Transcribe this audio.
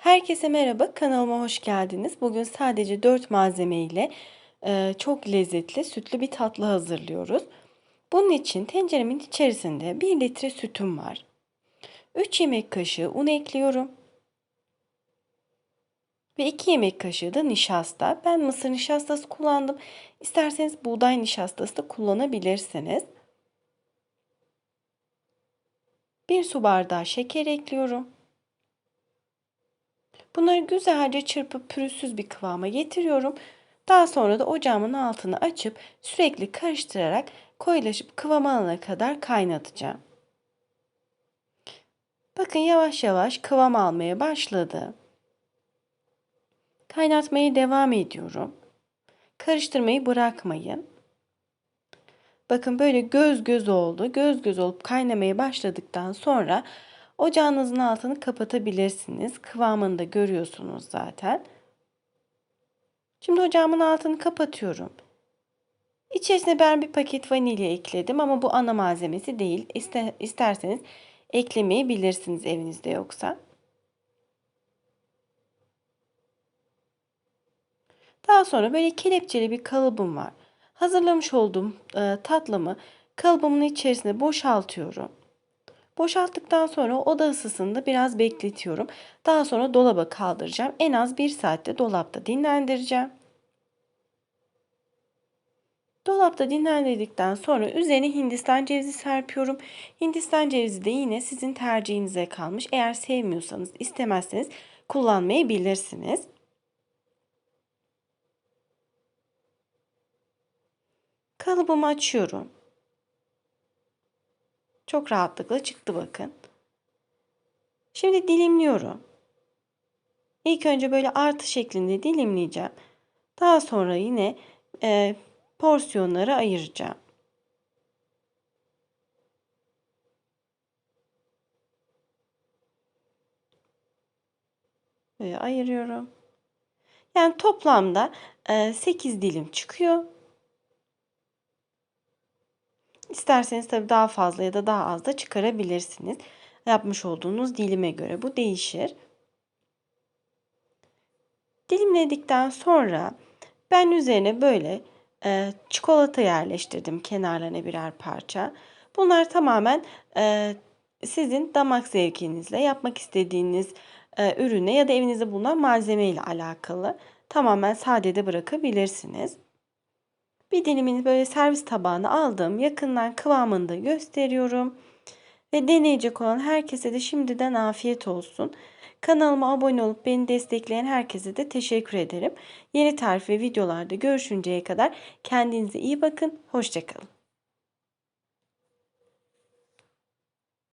Herkese merhaba, kanalıma hoş geldiniz. Bugün sadece 4 malzeme ile e, çok lezzetli sütlü bir tatlı hazırlıyoruz. Bunun için tenceremin içerisinde 1 litre sütüm var. 3 yemek kaşığı un ekliyorum. Ve 2 yemek kaşığı da nişasta. Ben mısır nişastası kullandım. İsterseniz buğday nişastası da kullanabilirsiniz. 1 su bardağı şeker ekliyorum. Bunları güzelce çırpıp pürüzsüz bir kıvama getiriyorum. Daha sonra da ocağımın altını açıp sürekli karıştırarak koyulaşıp kıvam alana kadar kaynatacağım. Bakın yavaş yavaş kıvam almaya başladı. Kaynatmaya devam ediyorum. Karıştırmayı bırakmayın. Bakın böyle göz göz oldu. Göz göz olup kaynamaya başladıktan sonra Ocağınızın altını kapatabilirsiniz. Kıvamını da görüyorsunuz zaten. Şimdi ocağımın altını kapatıyorum. İçerisine ben bir paket vanilya ekledim ama bu ana malzemesi değil. İster, isterseniz eklemeyebilirsiniz evinizde yoksa. Daha sonra böyle kelepçeli bir kalıbım var. Hazırlamış olduğum e, tatlımı kalıbımın içerisine boşaltıyorum. Boşalttıktan sonra oda ısısında biraz bekletiyorum. Daha sonra dolaba kaldıracağım. En az bir saatte dolapta dinlendireceğim. Dolapta dinlendirdikten sonra üzerine Hindistan cevizi serpiyorum. Hindistan cevizi de yine sizin tercihinize kalmış. Eğer sevmiyorsanız, istemezseniz kullanmayabilirsiniz. Kalıbımı açıyorum. Çok rahatlıkla çıktı bakın. Şimdi dilimliyorum. İlk önce böyle artı şeklinde dilimleyeceğim. Daha sonra yine e, porsiyonlara ayıracağım. Böyle ayırıyorum. Yani toplamda e, 8 dilim çıkıyor. İsterseniz tabii daha fazla ya da daha az da çıkarabilirsiniz. Yapmış olduğunuz dilime göre bu değişir. Dilimledikten sonra ben üzerine böyle e, çikolata yerleştirdim kenarlarına birer parça. Bunlar tamamen e, sizin damak zevkinizle yapmak istediğiniz e, ürüne ya da evinizde bulunan malzeme ile alakalı. Tamamen sade de bırakabilirsiniz. Bir dilimini böyle servis tabağına aldım. Yakından kıvamını da gösteriyorum. Ve deneyecek olan herkese de şimdiden afiyet olsun. Kanalıma abone olup beni destekleyen herkese de teşekkür ederim. Yeni tarif ve videolarda görüşünceye kadar kendinize iyi bakın. Hoşçakalın.